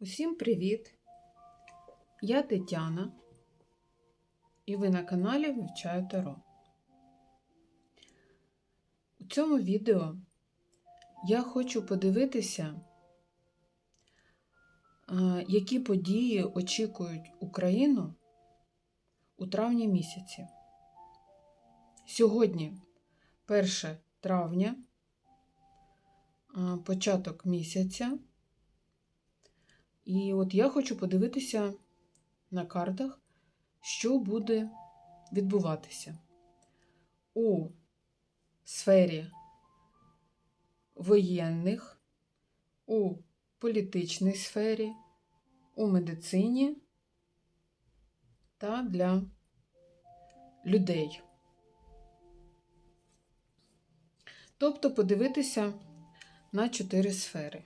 Усім привіт! Я Тетяна, і ви на каналі Вивчаю Таро. У цьому відео я хочу подивитися, які події очікують Україну у травні місяці. Сьогодні 1 травня, початок місяця. І от я хочу подивитися на картах, що буде відбуватися у сфері воєнних, у політичній сфері, у медицині та для людей. Тобто подивитися на чотири сфери.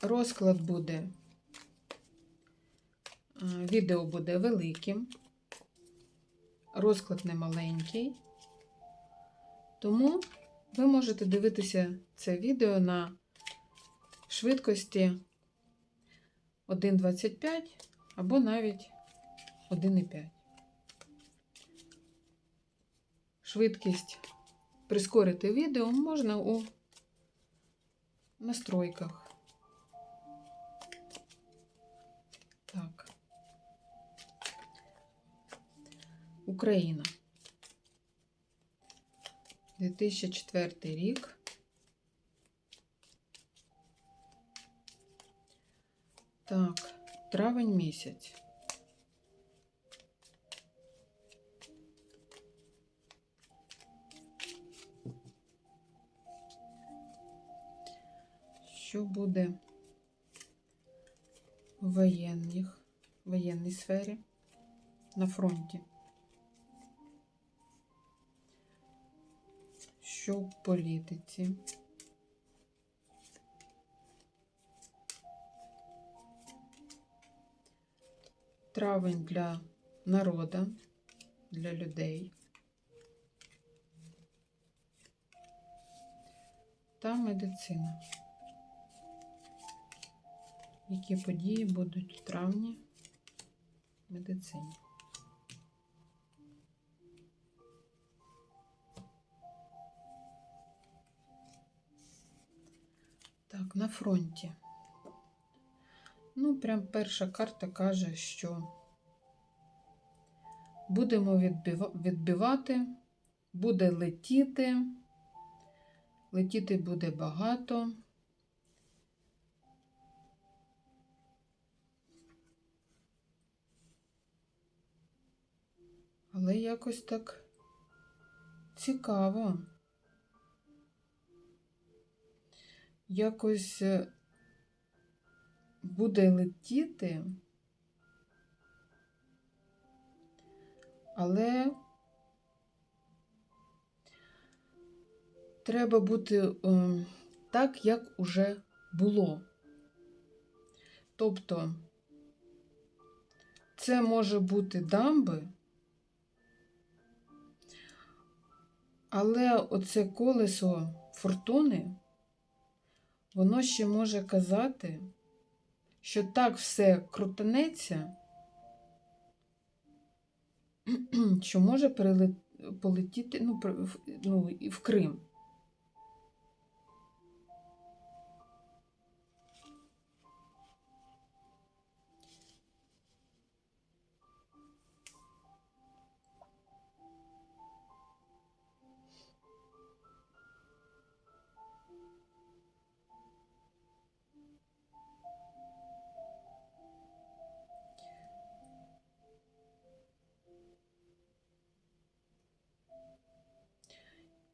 Розклад буде, е, відео буде великим, розклад не маленький, тому ви можете дивитися це відео на швидкості 1,25 або навіть 1,5. Швидкість прискорити відео можна у настройках. Україна. 2004 рік. Так, травень місяць. Що буде в воєнних, воєнній сфері на фронті? Що в політиці? Травень для народа, для людей. Та медицина. Які події будуть в травні медицині? На фронті. Ну, прям перша карта каже, що будемо відбивати, буде летіти, летіти буде багато. Але якось так цікаво. Якось е, буде летіти, але треба бути е, так, як уже було. Тобто це може бути дамби, але оце колесо фортуни, воно ще може казати, що так все крутанеться, що може полетіти ну, ну, в Крим.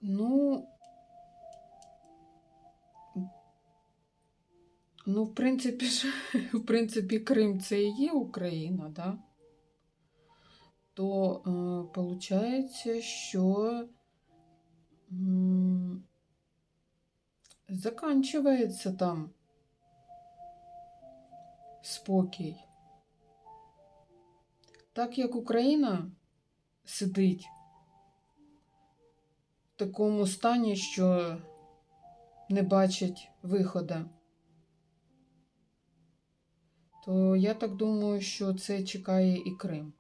Ну, ну, в принципі, ж, в принципі, Крим це і є Україна, да? То е, получається, що м, заканчивається там спокій. Так як Україна сидить такому стані, що не бачить виходу. То я так думаю, що це чекає і Крим.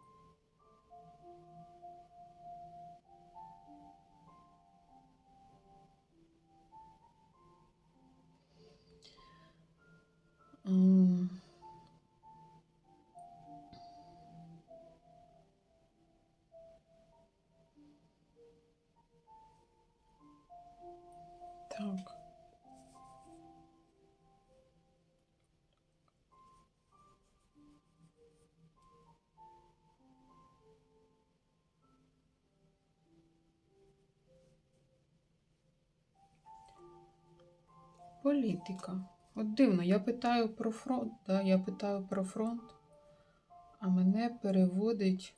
Так. Політика. От дивно, я питаю про фронт, да, я питаю про фронт, а мене переводить.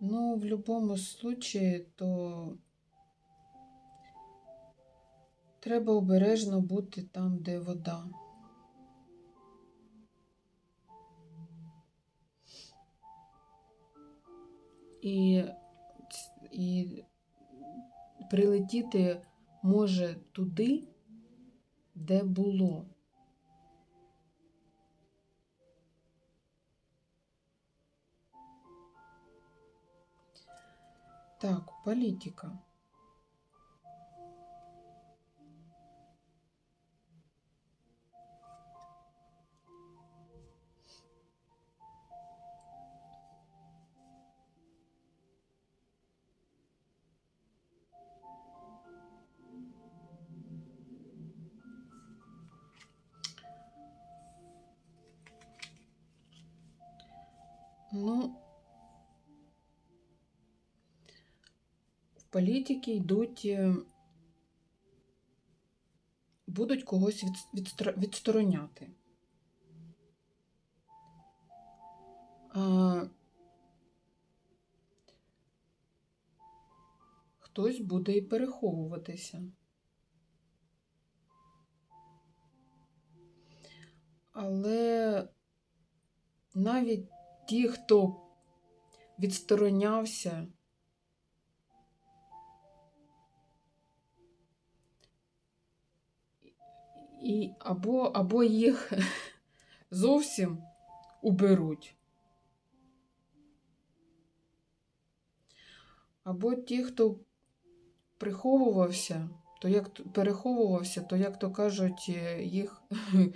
Ну, в будь-якому случаї, то треба обережно бути там, де вода. І, і прилетіти може туди, де було. Так, політика. Ну, в політики йдуть, е, будуть когось від, відстороняти. А, хтось буде і переховуватися. Але навіть ті, хто відсторонявся, і або, або їх зовсім уберуть, або ті, хто приховувався, то як переховувався, то, як то кажуть, е, їх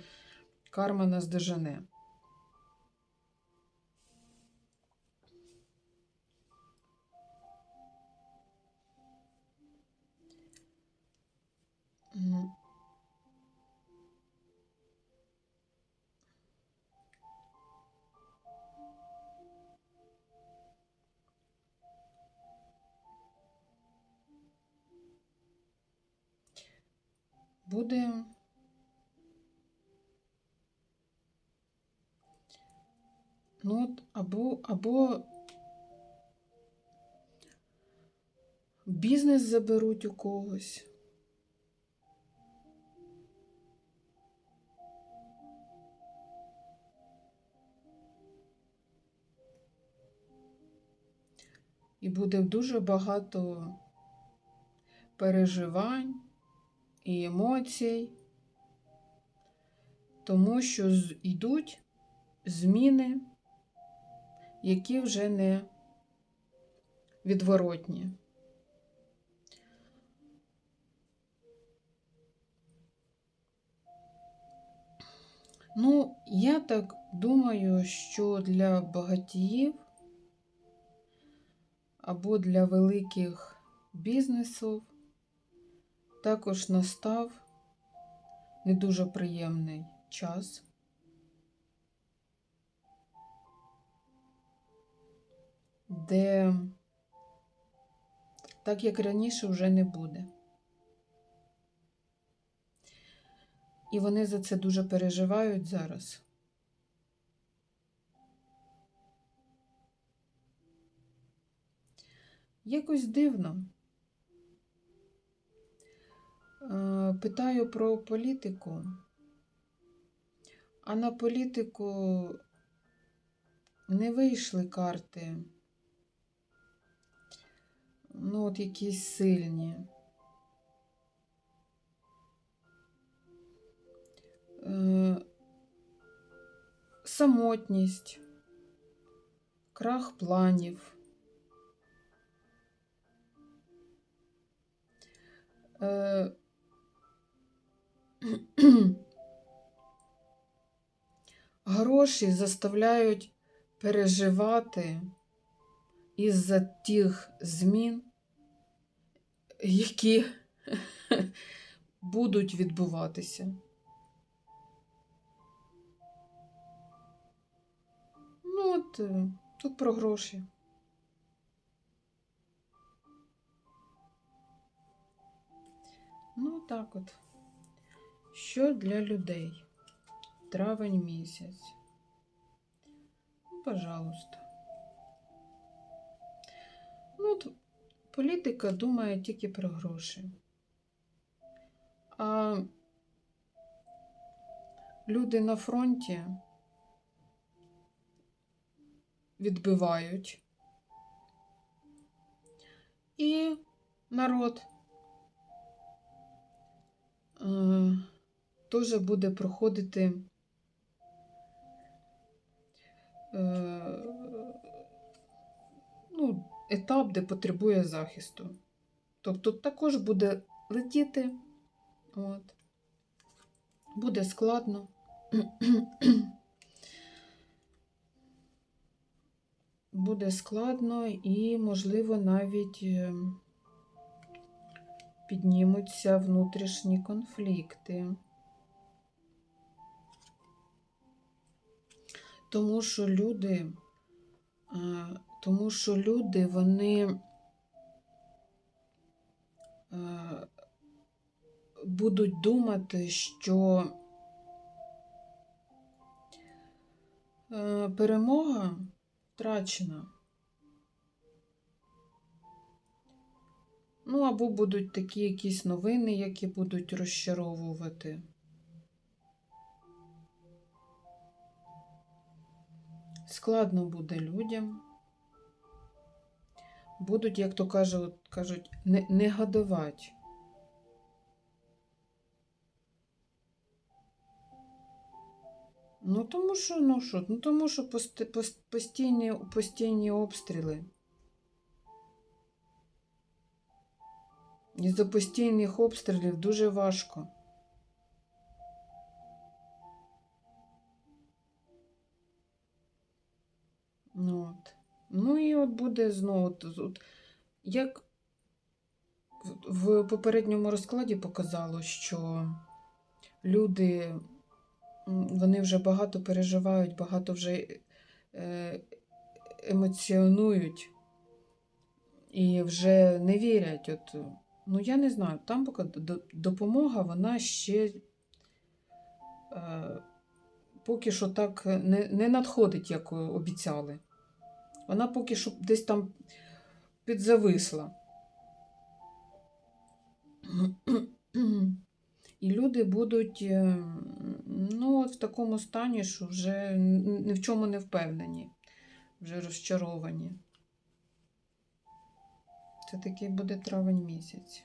карма наздожене. Буде ну, от або, або бізнес заберуть у когось. І буде дуже багато переживань і емоцій, тому що йдуть зміни, які вже не відворотні. Ну, я так думаю, що для багатіїв або для великих бізнесів також настав не дуже приємний час. Де так як раніше вже не буде. І вони за це дуже переживають зараз. Якось дивно. Е, Питаю про політику, а на політику не вийшли карти ну, от якісь сильні. Е, самотність, крах планів. Е, Гроші заставляють переживати із-за тих змін, які будуть відбуватися. Ну, от е, тут про гроші. Ну, так от. Що для людей? Травень місяць. Пожалуйста. Ну, от політика думає тільки про гроші. А люди на фронті відбивають. І народ е, теж буде проходити е, ну, етап, де потребує захисту. Тобто також буде летіти, от. буде складно. буде складно і, можливо, навіть е, піднімуться внутрішні конфлікти. Тому що люди, е, тому що люди, вони е, будуть думати, що перемога втрачена. Ну, або будуть такі якісь новини, які будуть розчаровувати. Складно буде людям. Будуть, як то кажуть, кажуть не, не гадувати. Ну, тому що, ну що, ну тому що постійні, постійні обстріли. Із-за постійних обстрілів дуже важко. Ну, от. ну і от буде знову. От, як в попередньому розкладі показало, що люди вони вже багато переживають, багато вже е, емоціонують і вже не вірять. От, Ну, я не знаю, там поки допомога, вона ще е, поки що так не, не надходить, як обіцяли. Вона поки що десь там підзависла. І люди будуть е, ну, в такому стані, що вже ні в чому не впевнені, вже розчаровані. Це такий буде травень місяць.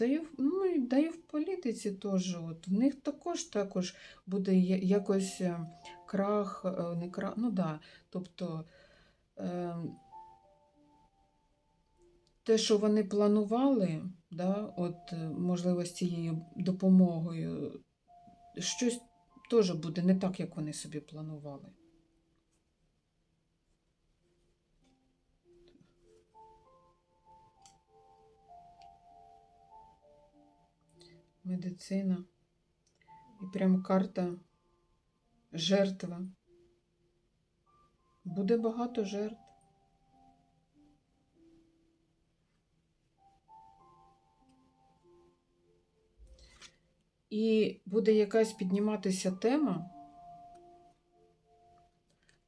Да і, ну, і в політиці теж. От, В них також також буде якось е, крах, не крах, ну да, тобто Ем, те, що вони планували, да, от, е, можливо, з цією допомогою, щось теж буде не так, як вони собі планували. Медицина. І прям карта жертва. Буде багато жертв. І буде якась підніматися тема,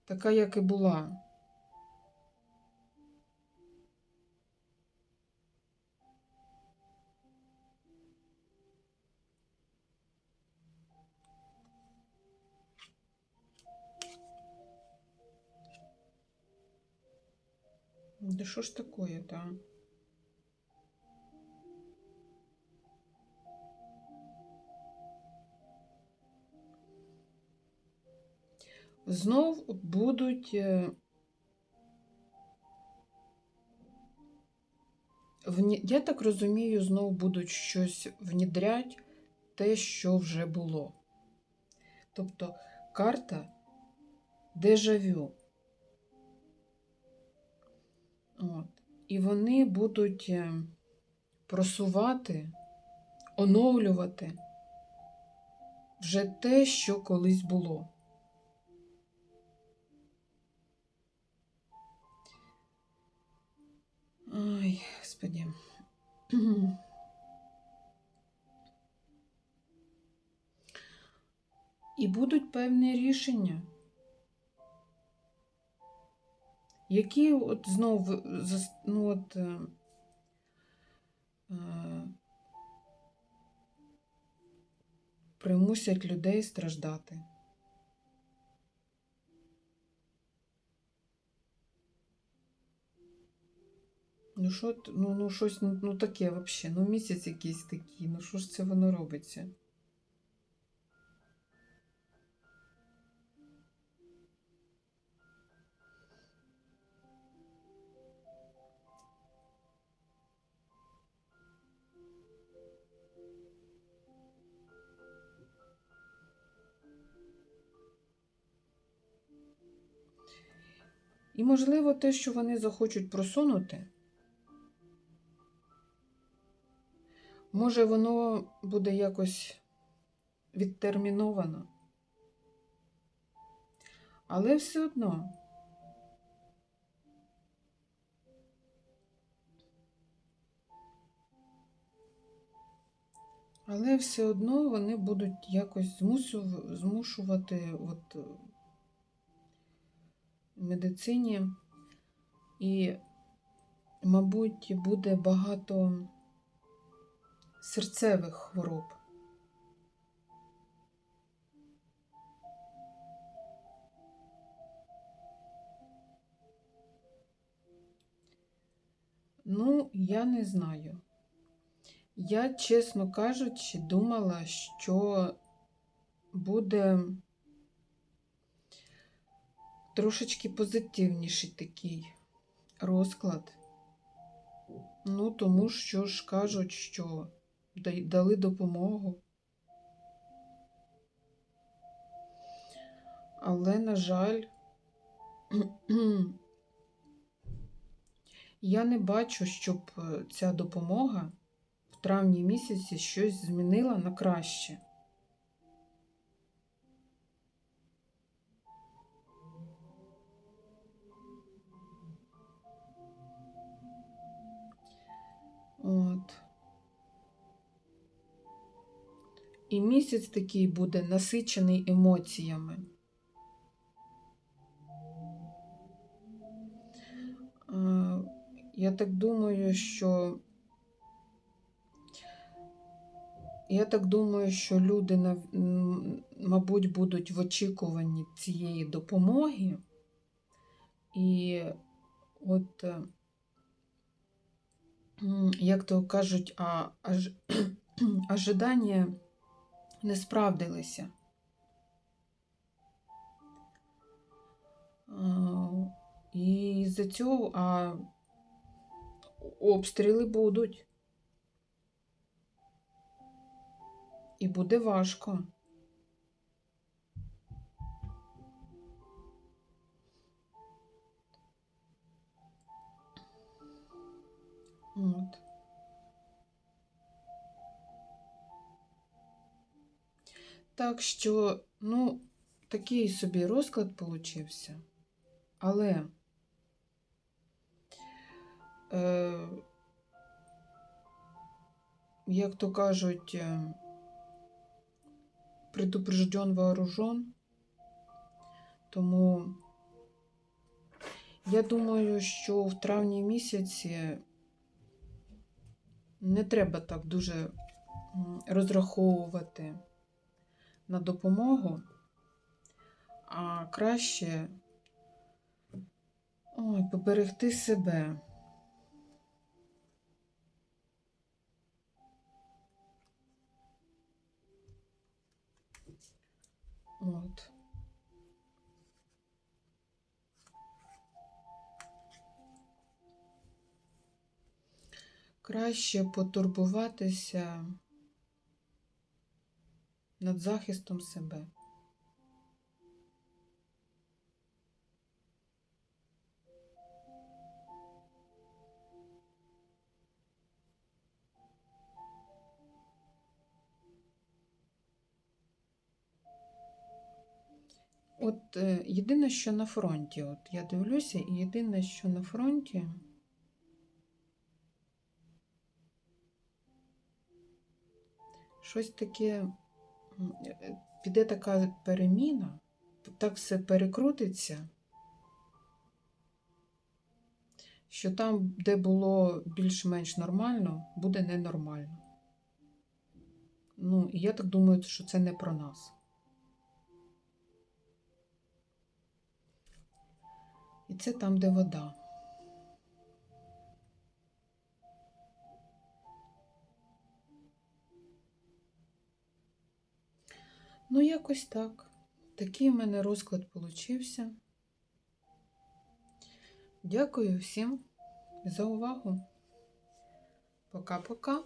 така, як і була. Да що ж такое, та? Знов будуть е, я так розумію, знов будуть щось внідрять те, що вже було. Тобто карта дежавю. І вони будуть е, просувати, оновлювати вже те, що колись було. Ой, господи. І будуть певні рішення, які от знов зас- ну от, е, е, примусять людей страждати. Ну, що, ну, ну щось ну таке взагалі, ну місяць якийсь такий, ну що ж це воно робиться? І, можливо, те, що вони захочуть просунути, може, воно буде якось відтерміновано. Але все одно. Але все одно вони будуть якось змушувати от, медицині. І, мабуть, буде багато серцевих хвороб. Ну, я не знаю. Я, чесно кажучи, думала, що буде трошечки позитивніший такий розклад. Ну, тому що ж кажуть, що дали допомогу. Але, на жаль, я не бачу, щоб е, ця допомога в травні місяці щось змінила на краще. От. І місяць такий буде насичений емоціями. Е, Я так думаю, що я так думаю, що люди, мабуть, будуть в очікуванні цієї допомоги. І от, е, як то кажуть, а, аж, ожидання не справдилися. І з-за цього а, обстріли будуть. І буде важко. От. Так що, ну, такий собі розклад получився. Але, е, як то кажуть, е, предупрежден вооружен. Тому я думаю, що в травні місяці не треба так дуже розраховувати на допомогу, а краще ой, поберегти себе. От. Краще потурбуватися над захистом себе. От е, єдине, що на фронті, от я дивлюся, і єдине, що на фронті. Щось таке піде така переміна, так все перекрутиться, що там, де було більш-менш нормально, буде ненормально. Ну, і я так думаю, що це не про нас. І це там, де вода. Ну, якось так. Такий в мене розклад получився. Дякую всім за увагу. Пока-пока.